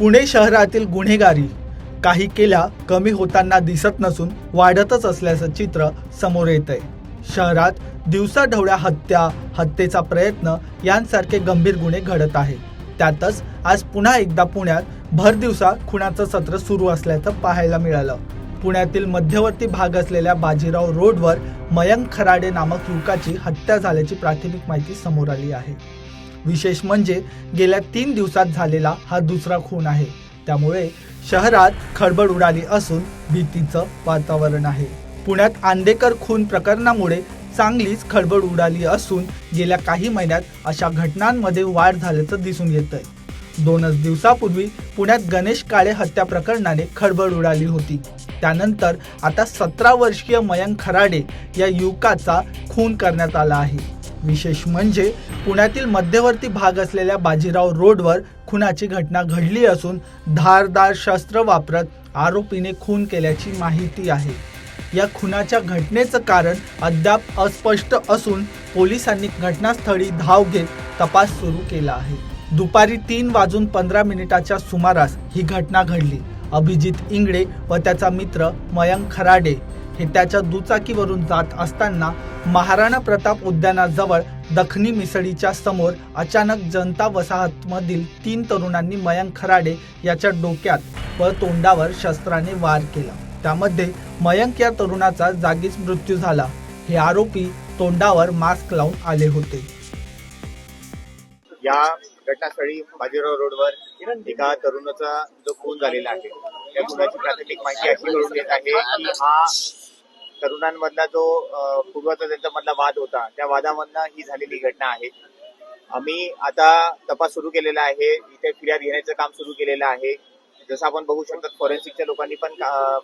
पुणे शहरातील गुन्हेगारी काही केल्या कमी होताना दिसत नसून वाढतच असल्याचं चित्र समोर येत आहे शहरात दिवसाढवळ्या हत्या हत्येचा प्रयत्न यांसारखे गंभीर गुन्हे घडत आहे त्यातच आज पुन्हा एकदा पुण्यात भर दिवसा सत्र सुरू असल्याचं पाहायला मिळालं. पुण्यातील मध्यवर्ती भाग असलेल्या बाजीराव रोडवर मयंक खराडे नामक युवकाची हत्या झाल्याची प्राथमिक माहिती समोर आली आहे. विशेष म्हणजे गेल्या तीन दिवसात झालेला हा दुसरा खून आहे. त्यामुळे शहरात खळबळ उडाली असून भीतीचं वातावरण आहे. पुण्यात आंदेकर खून प्रकरणामुळे चांगलीच खळबळ उडाली असून गेल्या काही महिन्यात अशा घटनांमध्ये वाढ झाल्याचं दिसून येत आहे दोनच दिवसापूर्वी पुण्यात गणेश काळे हत्या प्रकरणाने खळबळ उडाली होती. त्यानंतर आता सतरा वर्षीय मयंक खराडे या युवकाचा खून करण्यात आला आहे. विशेष म्हणजे पुण्यातील मध्यवर्ती भाग असलेल्या बाजीराव रोडवर खुनाची घटना घडली असून धारदार शस्त्र वापरत आरोपीने खून केल्याची माहिती आहे. या खुनाच्या घटनेचं कारण अद्याप अस्पष्ट असून पोलिसांनी घटनास्थळी धाव घेत तपास सुरू केला आहे. दुपारी तीन वाजून पंधरा मिनिटाच्या सुमारास ही घटना घडली. अभिजित इंगळे व त्याचा मित्र मयंक खराडे हे त्याच्या दुचाकीवरून जात असताना महाराणा प्रताप उद्यानाजवळ दखनी मिसळीच्या समोर अचानक जनता वसाहतमधील तीन तरुणांनी मयंक खराडे याच्या डोक्यात व तोंडावर शस्त्राने वार केला. त्यामध्ये मयंक या तरुणाचा जागीच मृत्यू झाला. हे आरोपी तोंडावर मास्क लावून आले होते. या घटनास्थळी बाजीराव रोडवर एका तरुणाचा जो खून झालेला आहे या खुनाची प्राथमिक माहिती अशी मिळून येत आहे की हा तरुणांमधला जो पूर्वचा त्यांचा मधला वाद होता त्या वादामधनं ही झालेली घटना आहे. आम्ही आता तपास सुरू केलेला आहे इथे फिर्याद घेण्याचं काम सुरू केलेलं आहे. जसं आपण बघू शकतो फॉरेन्सिकच्या लोकांनी पण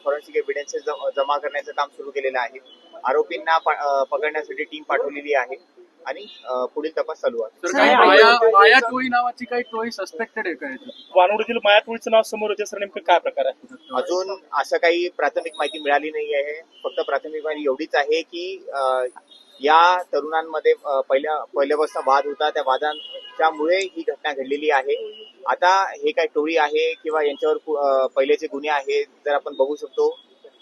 फॉरेन्सिक एव्हिडन्सेस जमा करण्याचं काम सुरू केलेलं आहे. आरोपींना पकडण्यासाठी टीम पाठवलेली आहे. आणि पुढील तपास चालू आहे. सर काही माया माया टोळी नावाची काही टोळी सस्पेक्टेड आहे? वानवडीतील माया टोळीचं नाव समोर होते सर नेमकं काय प्रकार आहे? अजून असं काही प्राथमिक माहिती मिळाली नाही आहे. फक्त प्राथमिक माहिती एवढीच आहे की या तरुणांमध्ये पहिल्या पहिल्यापासून वाद होता. त्या वादांच्यामुळे ही घटना घडलेली आहे. आता हे काय टोळी आहे किंवा यांच्यावर पहिलेचे गुन्हे आहेत जर आपण बघू शकतो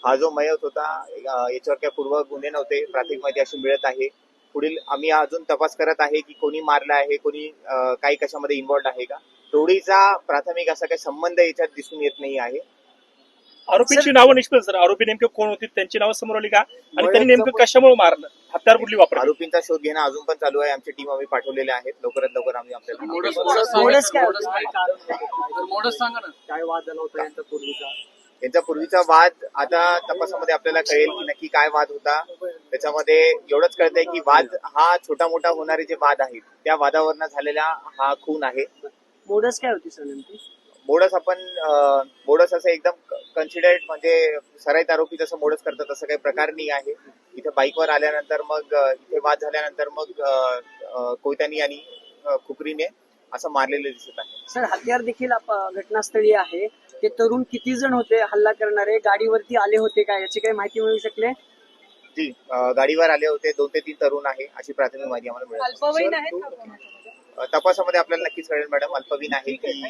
हा जो मयत होता याच्यावर काही पूर्व गुन्हे नव्हते. प्राथमिक माहिती अशी मिळत आहे. पुढील आम्ही अजून तपास करत आहे की कोणी मारलं आहे कोणी काही कशामध्ये इन्व्हॉल्ड आहे का टोळीचा प्राथमिक असा काही संबंध याच्यात दिसून येत नाही आहे आरोपींची नावं निष्पन्न सर आरोपी नेमके कोण होते त्यांची नावं समोर आली का आणि त्यांनी नेमकं कशामुळे मारलं हत्यार कुठली वापरली आरोपींचा शोध घेणं अजून पण चालू आहे आमची टीम आम्ही पाठवलेली आहेत लवकरात लवकर आम्ही आपल्याला मोडस सांगा ना काय वाद झाला होता यांचा पूर्वीचा त्यांचा पूर्वीचा वाद आता तपासामध्ये आपल्याला कळेल की नक्की काय वाद होता. त्याच्यामध्ये एवढंच कळतंय की वाद हा छोटा मोठा होणारे जे वाद आहेत त्या वादावरनं झालेला हा खून आहे. मोडस काय होती सर नेमकी? मोडस आपण मोडस असं एकदम कन्सिडर्ड म्हणजे सराईत आरोपी जसं मोडस करतात तसं काही प्रकार नाही आहे. इथे बाईकवर आल्यानंतर मग इथे वाद झाल्यानंतर मग कोयत्यानी आणि अं, खुपरीने असं मारलेलं दिसत आहे. सर हत्यार देखील घटनास्थळी आहे. ते तरुण किती जण होते हल्ला करणारे गाडीवरती आले होते का याची काही माहिती मिळू शकले जी गाडीवर आले होते दोन ते तीन तरुण आहे अशी प्राथमिक माहिती आम्हाला मिळाली अल्पवयीन आहेत का कोणाच्या? अं, तपासामध्ये आपल्याला नक्कीच कळेल मॅडम अल्पवीन आहे की